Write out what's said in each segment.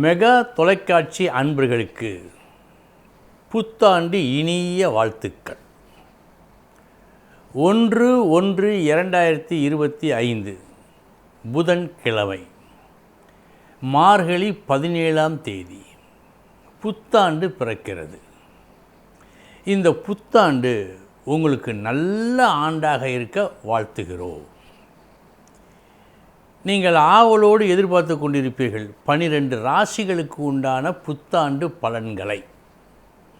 Mega தொலைக்காட்சி அன்பர்களுக்கு புத்தாண்டு இனிய வாழ்த்துக்கள். ஒன்று ஒன்று இரண்டாயிரத்தி இருபத்தி ஐந்து புதன்கிழமை மார்கழி பதினேழாம் தேதி புத்தாண்டு பிறக்கிறது. இந்த புத்தாண்டு உங்களுக்கு நல்ல ஆண்டாக இருக்க வாழ்த்துகிறோம். நீங்கள் ஆவலோடு எதிர்பார்த்து கொண்டிருப்பீர்கள். பனிரெண்டு ராசிகளுக்கு உண்டான புத்தாண்டு பலன்களை.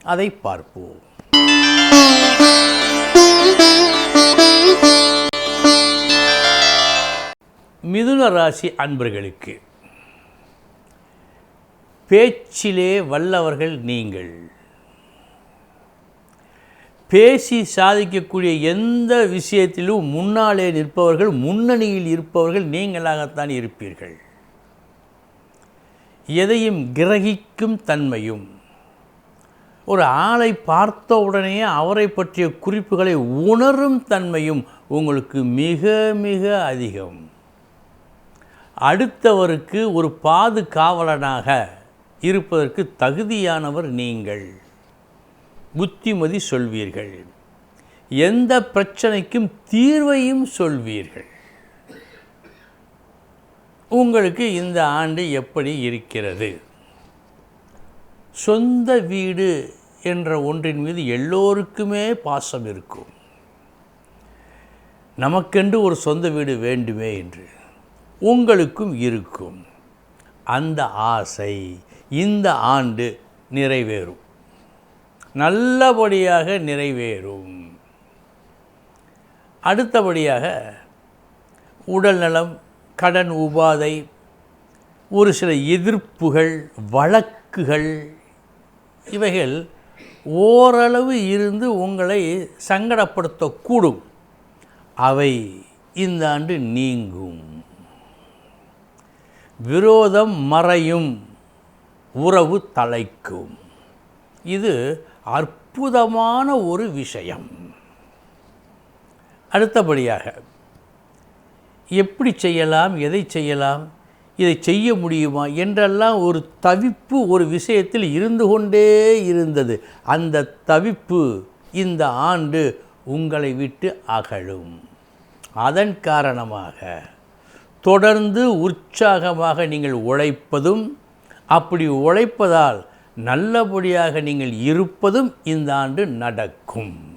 அதை பார்ப்போம். மிதுன ராசி அன்பர்களுக்கு. பேச்சிலே வல்லவர்கள் நீங்கள். பேசி சாதிக்கக்கூடிய எந்த விஷயத்திலும் முன்னாலே நிற்பவர்கள் முன்னணியில் இருப்பவர்கள் நீங்களாகத்தான் இருப்பீர்கள். எதையும் கிரகிக்கும் தன்மையும் ஒரு ஆளை பார்த்த உடனே அவரை பற்றிய குறிப்புகளை உணரும் தன்மையும் உங்களுக்கு மிக மிக அதிகம். அடுத்தவருக்கு ஒரு பாதுகாவலனாக இருப்பதற்கு தகுதியானவர் நீங்கள். புத்திமதி சொல்வீர்கள். எந்த பிரச்சனைக்கும் தீர்வையும் சொல்வீர்கள். உங்களுக்கு இந்த ஆண்டு எப்படி இருக்கிறது? சொந்த வீடு என்ற ஒன்றின் மீது எல்லோருக்குமே பாசம் இருக்கும். நமக்கென்று ஒரு சொந்த வீடு வேண்டுமே என்று உங்களுக்கும் இருக்கும். அந்த ஆசை இந்த ஆண்டு நிறைவேறும். நல்லபடியாக நிறைவேறும். அடுத்தபடியாக உடல்நலம் கடன் உபாதை ஒரு சில எதிர்ப்புகள் வழக்குகள் இவைகள் ஓரளவு இருந்து உங்களை சங்கடப்படுத்தக்கூடும். அவை இந்த ஆண்டு நீங்கும். விரோதம் மறையும் உறவு தலைக்கும். இது அற்புதமான ஒரு விஷயம். அடுத்தபடியாக எப்படி செய்யலாம் எதை செய்யலாம் இதை செய்ய முடியுமா என்றெல்லாம் ஒரு தவிப்பு ஒரு விஷயத்தில் இருந்து கொண்டே இருந்தது. அந்த தவிப்பு இந்த ஆண்டு உங்களை விட்டு அகழும் அதன் காரணமாக தொடர்ந்து உற்சாகமாக நீங்கள் உழைப்பதும் அப்படி உழைப்பதால் நல்லபடியாக நீங்கள் இருப்பதும் இந்த ஆண்டு நடக்கும்.